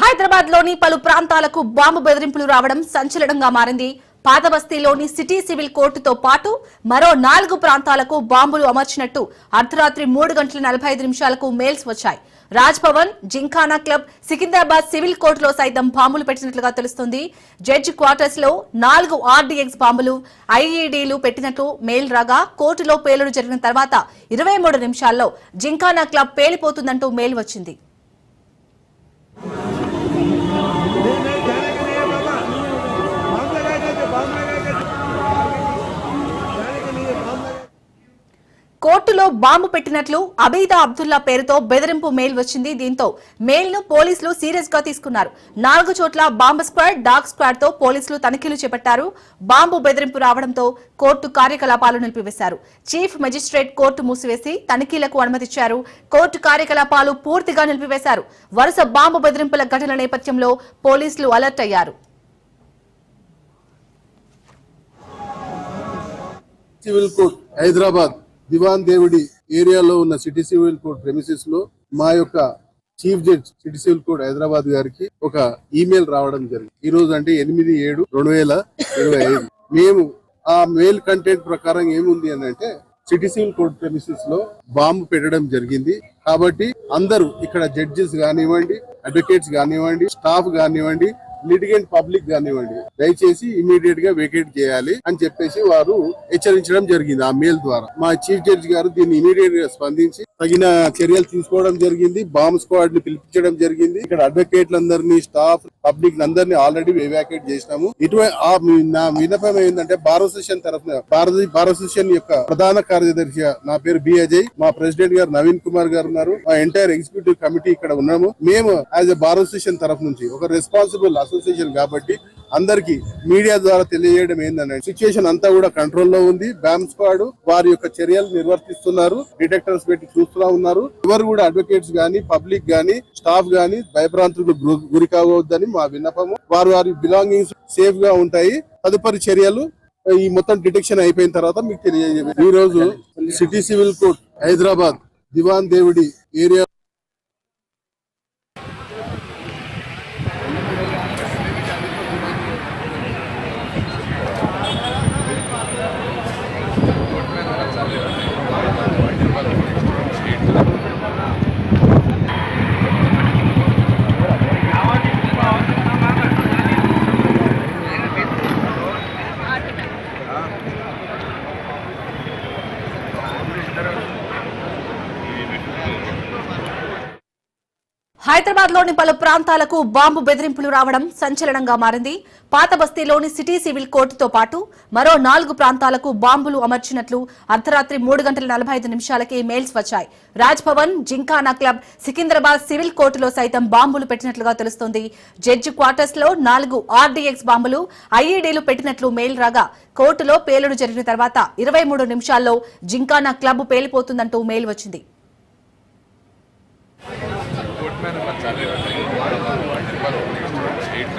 హైదరాబాద్లోని పలు ప్రాంతాలకు బాంబు బెదిరింపులు రావడం సంచలనంగా మారింది. పాత బస్తీలోని సిటీ సివిల్ కోర్టుతో పాటు మరో నాలుగు ప్రాంతాలకు బాంబులు అమర్చినట్టు అర్ధరాత్రి మూడు గంటల నలభై ఐదు నిమిషాలకు మెయిల్స్ వచ్చాయి. Raj Bhavan gymkhana club Secunderabad civil కోర్టులో సైతం బాంబులు పెట్టినట్లుగా తెలుస్తుంది. జడ్జి క్వార్టర్స్లో నాలుగు ఆర్డీఎక్స్ బాంబులు ఐఈడీలు పెట్టినట్లు మెయిల్ రాగా కోర్టులో పేలుడు జరిగిన తర్వాత ఇరవై మూడు నిమిషాల్లో జింఖానా క్లబ్ పేలిపోతుందంటూ మెయిల్ వచ్చింది. కోర్టులో బాంబు పెట్టినట్లు అబీదా అబ్దుల్లా పేరుతో బెదిరింపు మెయిల్ వచ్చింది. దీంతో మెయిల్ను పోలీసులు సీరియస్గా తీసుకున్నారు. నాలుగు చోట్ల బాంబు స్క్వాడ్ డాగ్ స్క్వాడ్తో పోలీసులు తనిఖీలు చేపట్టారు. బాంబు బెదిరింపు రావడంతో కోర్టు కార్యకలాపాలు నిలిపివేశారు. చీఫ్ మెజిస్ట్రేట్ కోర్టు మూసివేసి తనిఖీలకు అనుమతిచ్చారు. కోర్టు కార్యకలాపాలు పూర్తిగా నిలిపివేశారు. వరుస బాంబు బెదిరింపుల ఘటన నేపథ్యంలో పోలీసులు అలర్ట్ అయ్యారు. Civil court Hyderabad. దివాన్ దేవుడి ఏరియాలో ఉన్న సిటీ సివిల్ కోర్ట్ ప్రెమిసెస్లో మా యొక్క chief judge city civil court Hyderabad గారికి ఒక ఈమెయిల్ రావడం జరిగింది. ఈ రోజు అంటే ఎనిమిది ఏడు రెండు వేల ఇరవై ఐదు. మేము ఆ మెయిల్ కంటెంట్ ప్రకారం ఏముంది అని అంటే సిటీ సివిల్ కోర్ట్ ప్రెమిసెస్లో బాంబు పెట్టడం జరిగింది. కాబట్టి అందరూ ఇక్కడ జడ్జెస్ కానివ్వండి అడ్వకేట్స్ కానివ్వండి స్టాఫ్ కానివ్వండి లిటిగెంట్ పబ్లిక్ కానివ్వండి దయచేసి ఇమీడియట్గా వెకేట్ చేయాలి అని చెప్పేసి వారు హెచ్చరించడం జరిగింది ఆ మెయిల్ ద్వారా. మా చీఫ్ జడ్జి గారు దీన్ని ఇమీడియట్గా స్పందించి తగిన చర్యలు తీసుకోవడం జరిగింది. బాంబ్ స్క్వాడ్ని పిలిపించడం జరిగింది. ఇక్కడ అడ్వకేట్లందరినీ స్టాఫ్ పబ్లిక్ అందరినీ ఆల్రెడీ ఎవాక్యుయేట్ చేసినాము. ఇటువంటి ఆ మీ- నా విన్నపం ఏంటంటే బార్ అసోసియేషన్ తరఫున భారత బార్ అసోసియేషన్ యొక్క ప్రధాన కార్యదర్శిగా నా పేరు బి అజయ్. మా ప్రెసిడెంట్ గారు నవీన్ కుమార్ గారు ఉన్నారు. మా ఎంటైర్ ఎగ్జిక్యూటివ్ కమిటీ ఇక్కడ ఉన్నాము. మేము యాజ్ ఎ బార్ అసోసియేషన్ తరఫు నుంచి ఒక రెస్పాన్సిబుల్ అసోసియేషన్ కాబట్టి అందరికి మీడియా ద్వారా తెలియజేయడం ఏంటంటే సిచ్యుయేషన్ అంతా కూడా కంట్రోల్లో ఉంది. బ్యామ్ స్క్వాడ్ వారి యొక్క చర్యలు నిర్వర్తిస్తున్నారు. డిటెక్టర్స్ పెట్టి చూస్తూ ఉన్నారు. ఎవరు కూడా అడ్వకేట్స్ గాని పబ్లిక్ గాని స్టాఫ్ గాని భయభ్రాంతులకు గురి కావద్దని మా విన్నపము. వారు వారి బిలాంగింగ్స్ సేఫ్గా ఉంటాయి. తదుపరి చర్యలు ఈ మొత్తం డిటెక్షన్ అయిపోయిన తర్వాత మీకు తెలియజేయ ఈ రోజు city civil court Hyderabad Diwan Devdi area హైదరాబాద్లోని పలు ప్రాంతాలకు బాంబు బెదిరింపులు రావడం సంచలనంగా మారింది. పాత బస్తీలోని సిటీ సివిల్ కోర్టుతో పాటు మరో నాలుగు ప్రాంతాలకు బాంబులు అమర్చినట్లు అర్ధరాత్రి మూడు గంటల నలభై ఐదు నిమిషాలకే మెయిల్స్ వచ్చాయి. Raj Bhavan gymkhana club Secunderabad civil కోర్టులో సైతం బాంబులు పెట్టినట్లుగా తెలుస్తోంది. జడ్జి క్వార్టర్స్లో నాలుగు ఆర్డీఎక్స్ బాంబులు ఐఈడీలు పెట్టినట్లు మెయిల్ రాగా కోర్టులో పేలుడు జరిగిన తర్వాత ఇరవై మూడు నిమిషాల్లో జింకానా క్లబ్ పేలిపోతుందంటూ మెయిల్ వచ్చింది. కార్యక్రమం స్టేట్